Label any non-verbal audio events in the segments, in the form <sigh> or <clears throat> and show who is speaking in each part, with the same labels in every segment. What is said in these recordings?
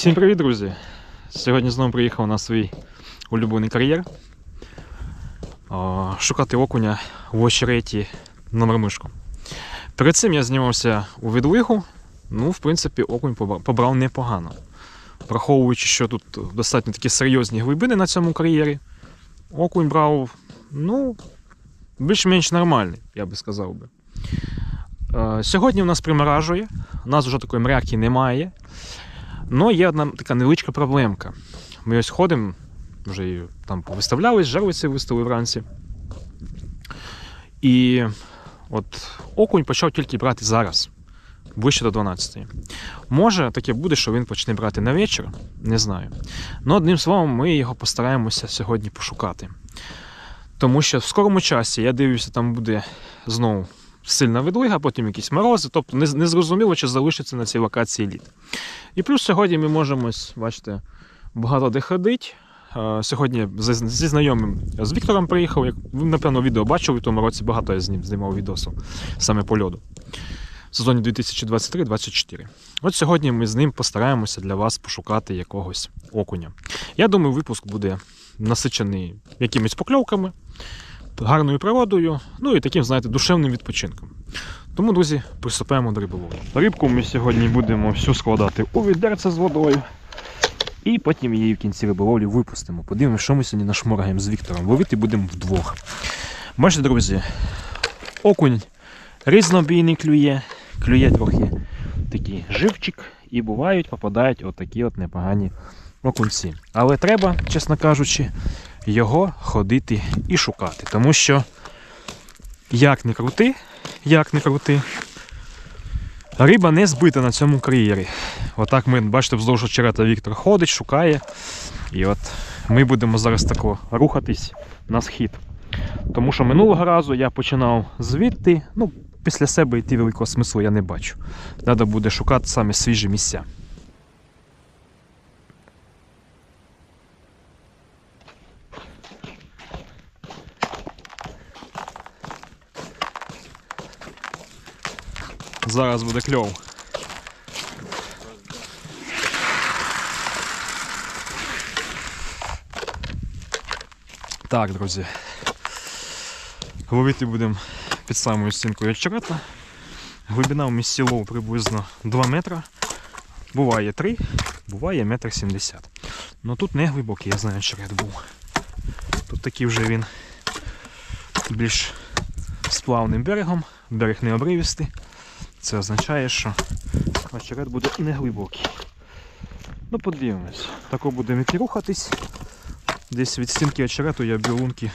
Speaker 1: Всім привіт, друзі! Сьогодні знову приїхав на свій улюблений кар'єр. Шукати окуня в очереті на мармишку. Перед цим я знімався у відлигу. Ну, в принципі, окунь побрав непогано. Враховуючи, що тут достатньо такі серйозні глибини на цьому кар'єрі, окунь брав, ну, більш-менш нормальний, я би сказав би. Сьогодні в нас приморажує, у нас вже такої мряки немає. Ну, є одна така невеличка проблемка. Ми ось ходимо, вже там повиставлялись, жарвиці виставили вранці. І от окунь почав тільки брати зараз, ближче до 12. Може, таке буде, що він почне брати на вечір, не знаю. Ну, одним словом, ми його постараємося сьогодні пошукати. Тому що в скорому часі, я дивлюся, там буде знову сильна відлига, потім якісь морози, тобто не, не чи залишиться на цій локації лід. І плюс сьогодні ми можемо, бачите, багато де ходити. Е, Сьогодні зі, знайомим з Віктором приїхав. Як ви, напевно, відео бачили, в тому році багато я з знімав відосів саме по льоду. В сезоні 2023-2024. От сьогодні ми з ним постараємося для вас пошукати якогось окуня. Я думаю, випуск буде насичений якимись покльовками, гарною природою, ну і таким, знаєте, душевним відпочинком. Тому, друзі, приступаємо до риболовлі. Рибку ми сьогодні будемо всю складати у відерце з водою. І потім її в кінці риболовлі випустимо. Подивимося, що ми сьогодні нашморгаємо з Віктором. Ловити будемо вдвох. Бачите, друзі, окунь різнобійний клює, клює трохи такий живчик, і бувають, попадають отакі от непогані окунці. Але треба, чесно кажучи, його ходити і шукати. Тому що, як не крути, як не крути. Риба не збита на цьому кар'єрі. Отак ми, бачите, вздовж очерета Віктор ходить, шукає. І от ми будемо зараз тако рухатись на схід. Тому що минулого разу я починав звідти, ну, після себе йти великого смислу я не бачу. Треба буде шукати саме свіжі місця. Зараз буде кльово. Так, друзі. Ловити будемо під самою стінкою очерета. Глибина в місці лов приблизно 2 метра. Буває 3, буває метр 70. Ну тут не глибокий, я знаю, очерет був. Тут такий вже він більш сплавним берегом, берег не обривістий. Це означає, що очерет буде не глибокий. Ну, подивимось. Тако будемо йти рухатись. Десь від стінки очерету я б'ю лунки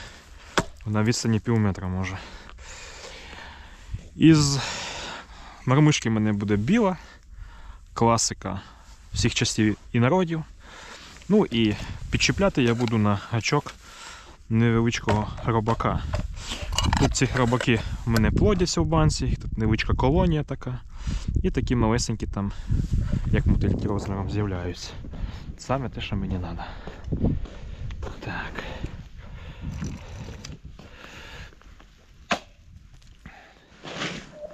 Speaker 1: на відстані пів метра може. Із мармишки в мене буде біла, класика всіх частів і народів. Ну і підчіпляти я буду на гачок невеличкого робака. Тут ці хробаки в мене плодяться в банці, тут невеличка колонія така. І такі малесенькі там, як мотильки розміром з'являються. Саме те, що мені треба. Так.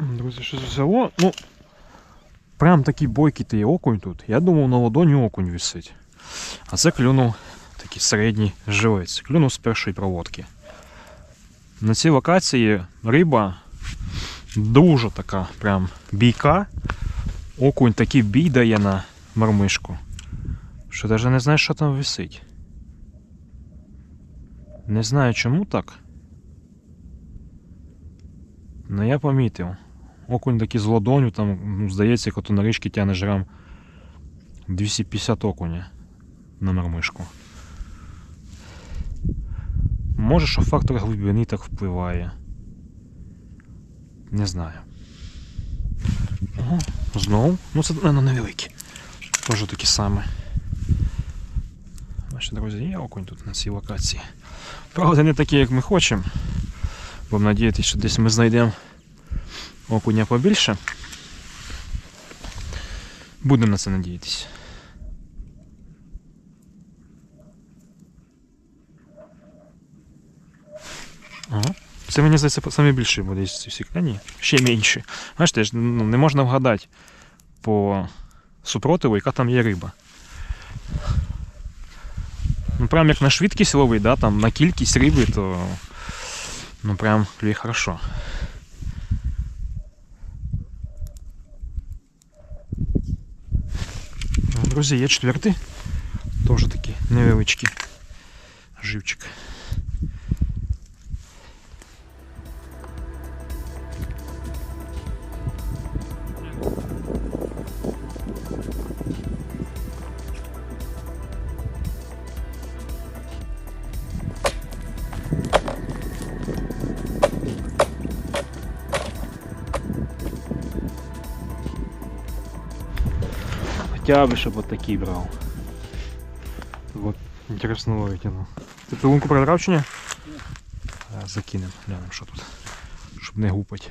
Speaker 1: Друзі, щось взяло. Ну, прям такий бойкий окунь тут. Я думав, на ладоні окунь висить. А це клюнув такий середній живець. Клюнув з першої проводки. На цій локації риба дуже така прям бійка. Окунь такий бій дає на мармишку. Що навіть не знаю, що там висить. Не знаю чому так. Ну я помітив. Окунь такий з ладоню, там, здається, як на річки тягне жрам 250 окуня на мармишку. Може, що фактор глибини так впливає. Не знаю. Ого, знову. Ну це, напевно, невеликі. Теж такі саме. Бачите, друзі, є окунь тут на цій локації. Правда, не такі, як ми хочемо. Будемо надіятися, що десь ми знайдемо окуня побільше. Будемо на це надіятися. Ага. Це мені здається буде із всіх. А ні, ще менше. Бачите, ж, ну, не можна вгадати по супротиву, яка там є риба. Ну прям як на швидкість ловить, да, там на кількість риби, то ну прям клює хорошо. Друзі, є четвертий. Теж такий невеличкий живчик. Хотя бы, чтобы вот такие брал. Вот, интересно ловить оно. Ти ту лунку продрав чи ні? Закинем, глянем, що тут. Щоб не гупать.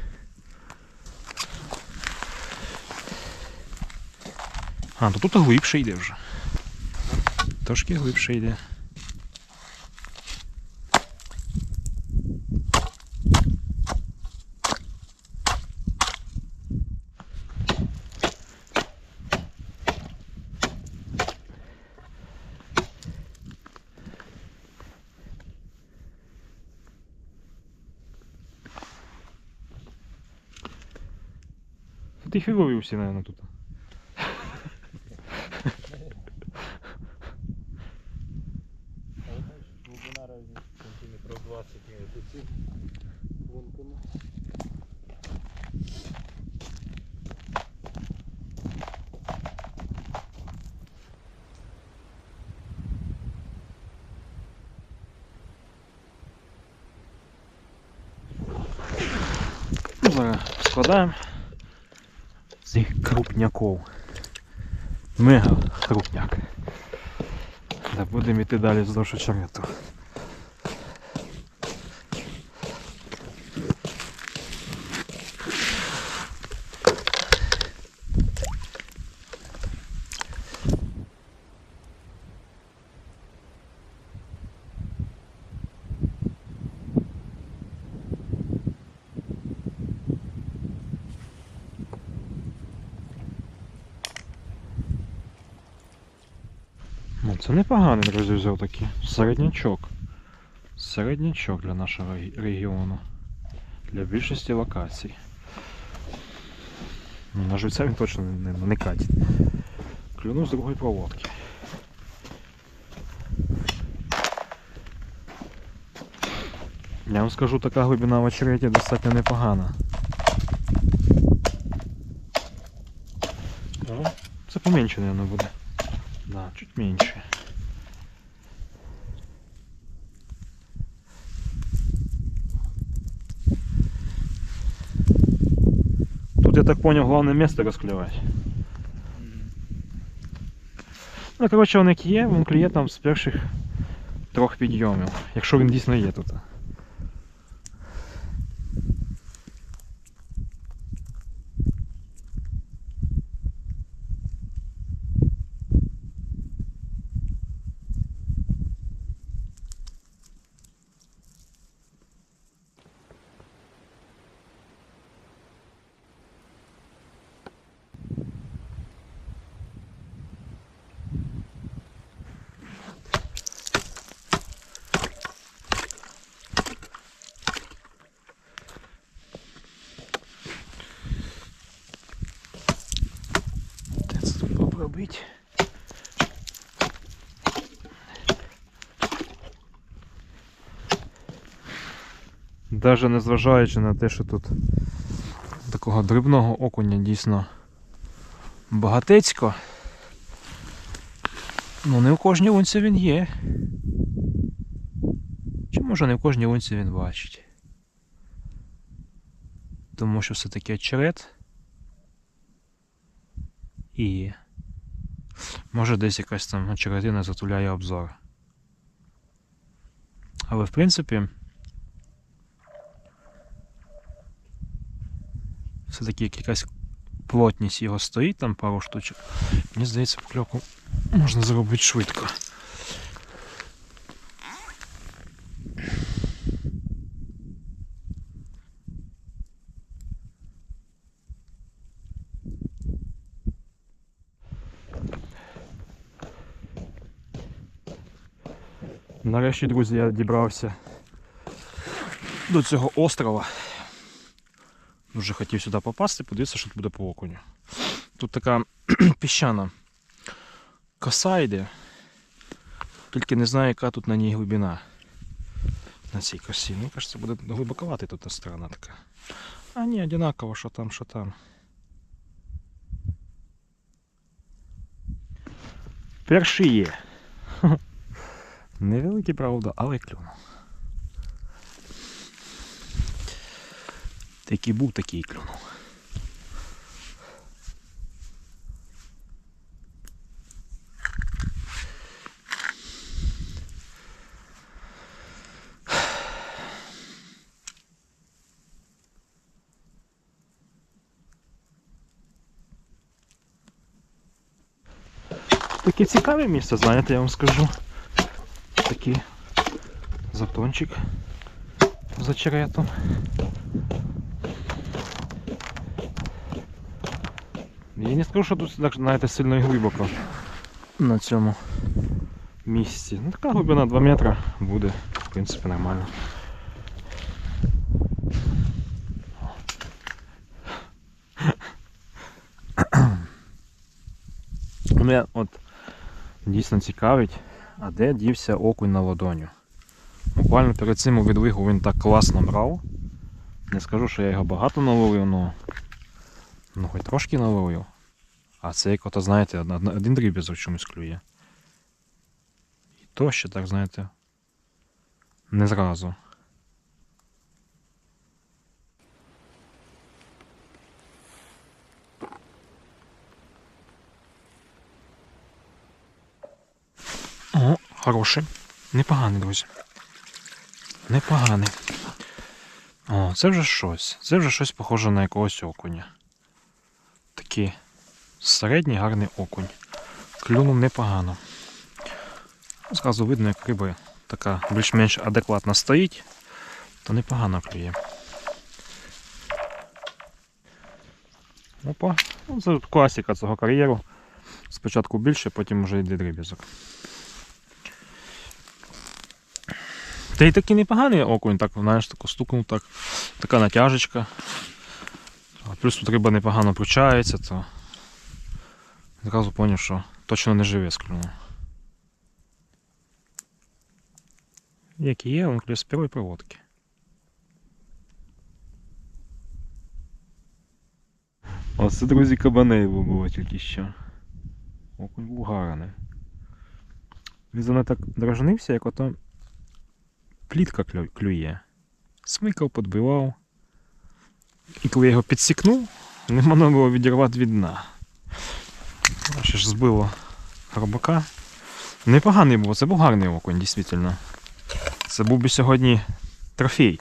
Speaker 1: А, то тут глибше йде вже. Трошки глибше йде. Ти фігові всі, наверное, тут.
Speaker 2: Глибина
Speaker 1: крупняков. Мега крупняк. Да, будемо йти далі вздовж очерету. Це непоганий, друзі, взяв такий. Середнячок. Середнячок для нашого регіону. Для більшості локацій. Ну, на живця він точно не, не, катить. Клюнув з другої проводки. Я вам скажу, така глибина в очереті достатньо непогана. Ну, Це поменше, мабуть, буде. Да, чуть меньше. Тут, я так понял, главное место розклювати. Ну, коротше, он як є, він клює там з перших трьох підйомів, якщо він дійсно є тут. Попробити? Даже незважаючи на те, що тут такого дрібного окуня дійсно багатецько. Ну не в кожній лунці він є. Чи може не в кожній лунці він бачить? Тому що все-таки очерет. І може десь якась там очеретина затуляє обзор. Але в принципі. Все-таки як якась плотність його стоїть, там пару штучок. Мені здається, покльовку можна зробити швидко. Нарешті, друзі, я дібрався до цього острова. Дуже хотів сюди попасти, подивитися, що тут буде по окуню. Тут така <clears throat> піщана коса йде, тільки не знаю, яка тут на ній глибина. На цій косі. Мені кажеться, буде глибоковата тут сторона така. А ні, одинаково, що там, що там. Перший є. <laughs> Невеликий, правда, але клюнув. Такий був, такий клюнув. Таке цікаве місце, знаєте, я вам скажу. Такий затончик за черетом. Я не скажу, що тут знаєте, сильно і глибоко на цьому місці. Ну така глибина 2 метри буде, в принципі, нормально. Мене от дійсно цікавить, а де дівся окунь на ладоню. Буквально перед цим у відвигу він так класно брав. Не скажу, що я його багато наловив, ну, ну хоч трошки наловив. А це як ото, знаєте, од- од- один дріб'язок чомусь клює. І то ще так, знаєте, не зразу. О, хороший. Непоганий, друзі. Непоганий. О, це вже щось. Це вже щось похоже на якогось окуня. Такий середній гарний окунь. Клюнув непогано. Зразу видно, як риба така більш-менш адекватно стоїть, то непогано клює. Опа, ну, це класика цього кар'єру. Спочатку більше, потім вже йде дріб'язок. Та й такий непоганий окунь, так, знаєш, тако стукнув так. Така натяжечка. Плюс тут риба непогано пручається, то зразу зрозумів, що точно не живе склюнув. Як і є, він клює з первої проводки. Оце, друзі, кабанеєво було тільки що. Окунь був гарний. Він за мною так дражнився, як ото плітка клює. Смикав, подбивав. І коли я його підсікнув, не можна було відірвати від дна. Що ж збило горбака. Непоганий був, це був гарний окунь, дійсно. Це був би сьогодні трофей.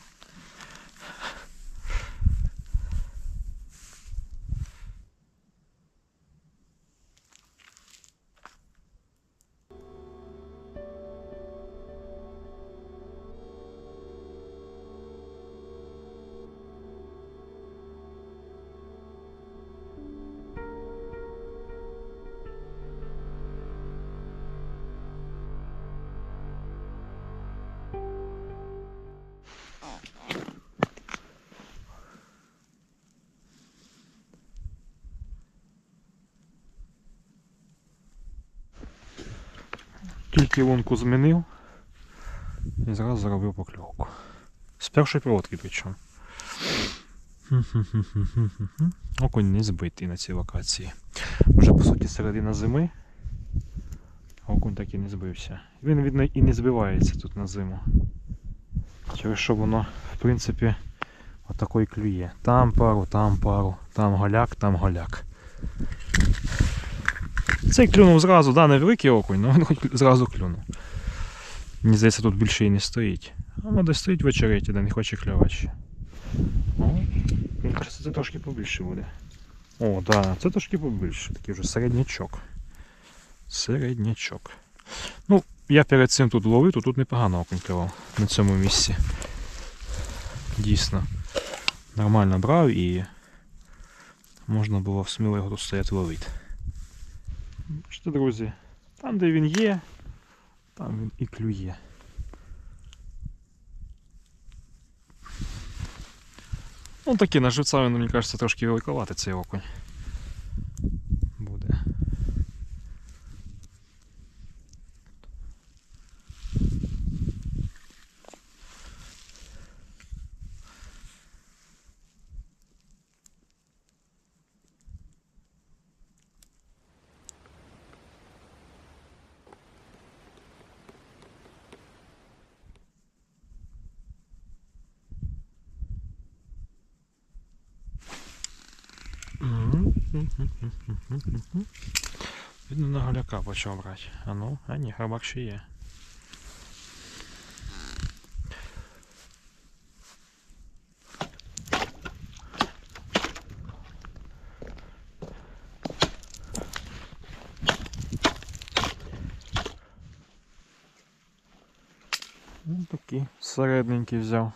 Speaker 1: Тільки лунку змінив і зразу зробив покльовку. З першої проводки причому. Окунь не збитий на цій локації. Вже по суті середина зими. Окунь так і не збився. Він видно і не збивається тут на зиму. Через що воно, в принципі, отако клює. Там пару, там пару, там голяк, там голяк. Цей клюнув зразу, да, невеликий окунь, але він хоч зразу клюнув. Мені здається, тут більше і не стоїть. А десь стоїть в очереті, де не хоче клювати ще. Це трошки побільше буде. О, да, це трошки побільше. Такий вже середнячок. Середнячок. Ну, я перед цим тут ловив, то тут непогано окунь клював на цьому місці. Дійсно. Нормально брав і можна було сміло його тут стояти ловити. Бачите, друзі, там, де він є, там він і клює. Ну такі на живця він, мені кажеться, трошки великоватий цей окунь. Видно, на голяка почав брати. А ну, а ні, хабак ще є. Ну, такий середненький взяв.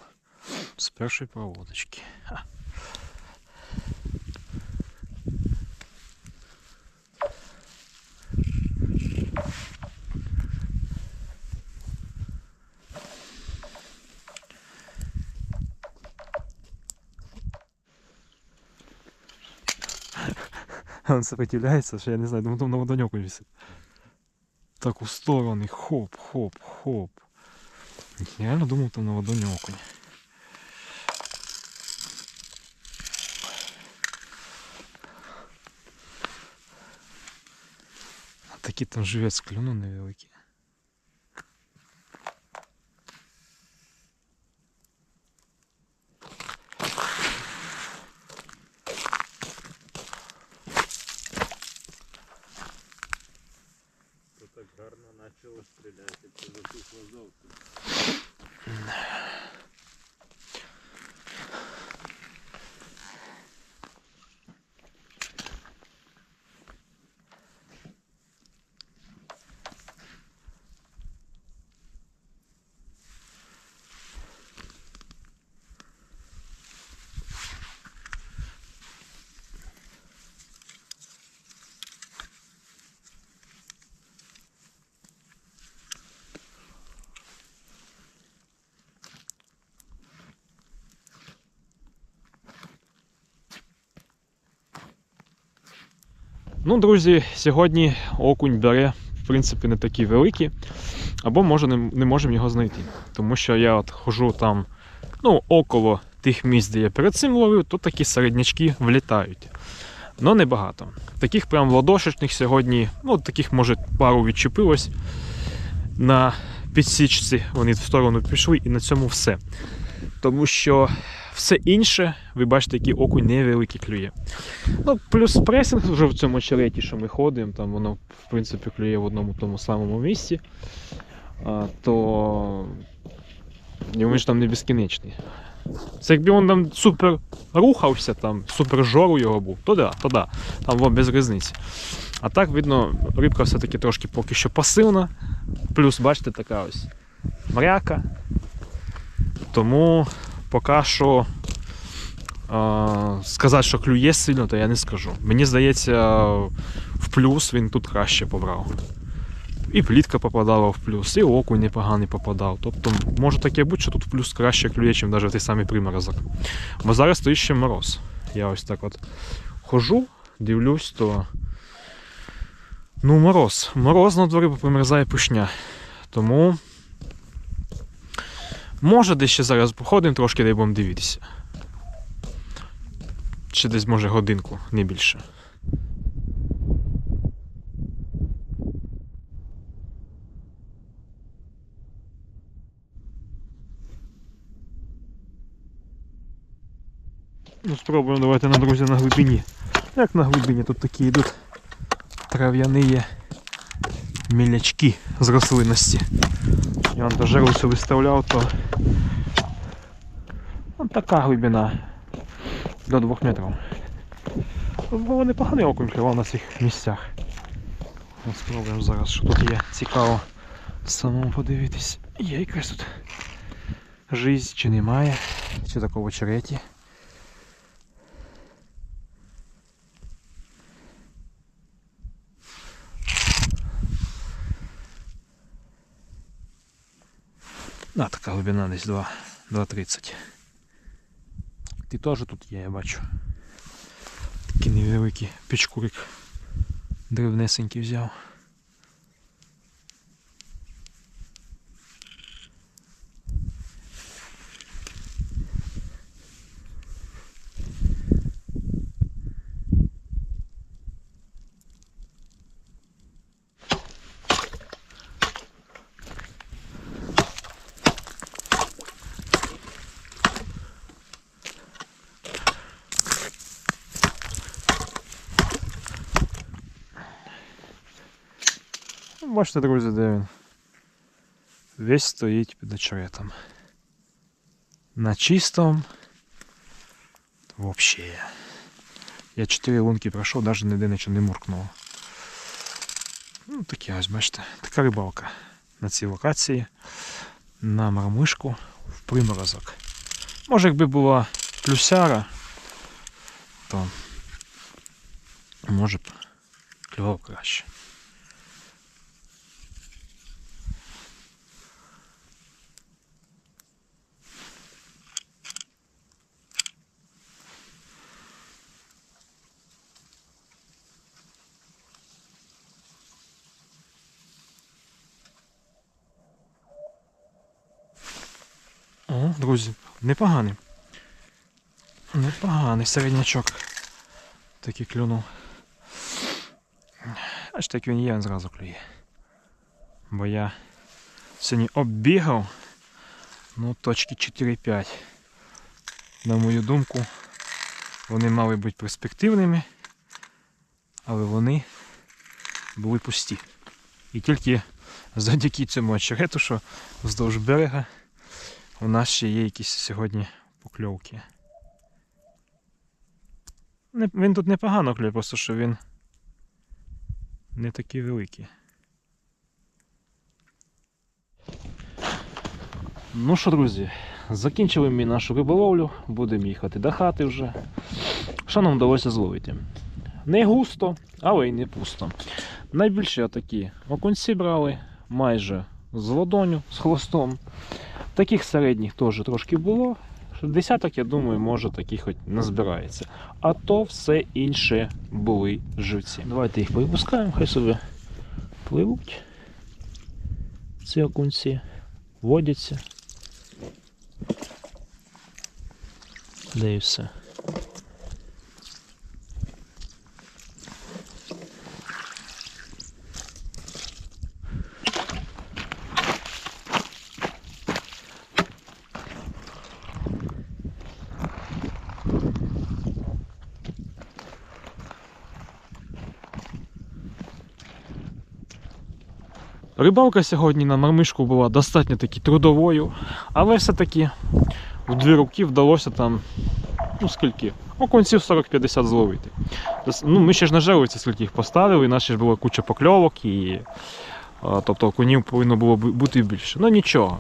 Speaker 1: З першої проводочки. Сопротивляется, что я не знаю, думаю, на водонёку висит. Так у стороны, хоп, хоп, хоп. Я реально думал, там на водонёку. А такий там живець клюнув невеликий.
Speaker 2: То
Speaker 1: Ну, друзі, сьогодні окунь бере, в принципі, не такий великий, або може не, не можемо його знайти. Тому що я от хожу там, ну, около тих місць, де я перед цим ловив, то такі середнячки влітають. Ну, небагато. Таких прям ладошечних сьогодні, ну, таких, може, пару відчепилось на підсічці, вони в сторону пішли, і на цьому все. Тому що все інше, ви бачите, який окунь невеликий клює. Ну, плюс пресинг вже в цьому череті, що ми ходимо, там воно, в принципі, клює в одному тому самому місці, а, то він ж там не безкінечний. Це якби він там супер рухався, там, супер жору його був, то да, то да, там во, без різниці. А так, видно, рибка все-таки трошки поки що пасивна. Плюс, бачите, така ось мряка. Тому поки що сказати, що клює сильно, то я не скажу. Мені здається, в плюс він тут краще побрав. І плітка попадала в плюс, і окунь непоганий попадав. Тобто може таке бути, що тут в плюс краще клює, ніж навіть той самий приморозок. Бо зараз стоїть ще мороз. Я ось так от хожу, дивлюсь, то. Ну, мороз. Мороз на дворі попримерзає пушня. Тому. Може, десь ще зараз походимо трошки, дай будемо дивитися. Чи десь може годинку, не більше. Ну, спробуємо давайте на друзі на глибині. Як на глибині тут такі йдуть трав'яні мілячки з рослинності. Я вам даже руцю виставляв, то Ось така глибина до 2 метрів. Було непоганий окунь клював на цих місцях. Спробуємо зараз, що тут є цікаво самому подивитись. Є якась тут жизнь чи немає, чи такого череті. Така глибина десь 2,30. Ти теж тут є, я бачу. Такий невеликий пічкурик. Древнесенький взяв. Бачите, друзі, де він. Весь стоїть під очеретом. На чистому. Вообще. Я 4 лунки пройшов, навіть ніде нічого не муркнуло. Ну, таке ось, бачите, така рибалка на цій локації. На мармишку в приморозок. Може, якби була плюсяра, то може б клював краще. О, друзі, непоганий. Непоганий середнячок. Такий клюнув. Аж так він є, він зразу клює. Бо я сьогодні оббігав. Ну, точки 4-5. На мою думку, вони мали бути перспективними, але вони були пусті. І тільки завдяки цьому очерету, що вздовж берега у нас ще є якісь сьогодні покльовки. Він тут непогано клює, просто що він не такий великий. Ну що, друзі, закінчили ми нашу риболовлю, будемо їхати до хати вже. Що нам вдалося зловити? Не густо, але й не пусто. Найбільше такі окунці брали майже з ладоню, з хвостом. Таких середніх теж трошки було. Десяток, я думаю, може таких хоч назбирається. А то все інше були живці. Давайте їх випускаємо, хай собі пливуть. Ці окунці водяться. Де і все. Рибалка сьогодні на мармишку була достатньо таки трудовою, але все-таки в дві руки вдалося там, ну скільки, оконців 40-50 зловити. Ну, ми ще ж на жерлиці скільки їх поставили, і ще ж була куча покльовок, і, тобто окунів повинно було бу- бути більше. Ну нічого.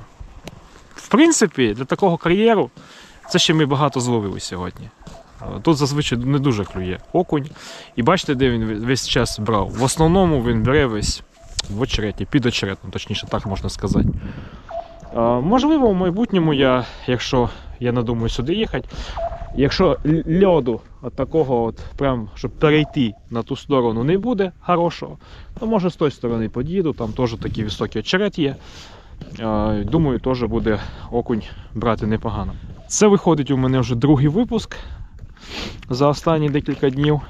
Speaker 1: В принципі, для такого кар'єру це ще ми багато зловили сьогодні. Тут зазвичай не дуже клює окунь. І бачите, де він весь час брав. В основному він бере весь в очереті, під очеретом, точніше, так можна сказати. Можливо, в майбутньому я, якщо я надумаю сюди їхати, якщо льоду от такого, от, прям, щоб перейти на ту сторону, не буде хорошого, то може з тої сторони под'їду, там теж такий високий очерет є. Думаю, теж буде окунь брати непогано. Це виходить у мене вже другий випуск за останні декілька днів.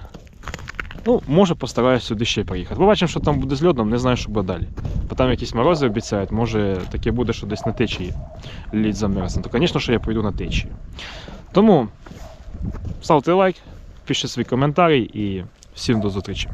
Speaker 1: Ну, може постараюсь сюди ще приїхати. Побачимо, що там буде з льодом, не знаю, що буде далі. Бо там якісь морози обіцяють, може таке буде, що десь на течії лід замерзне. То, звісно, що я пойду на течію. Тому ставте лайк, пишіть свій коментарі і всім до зустрічі.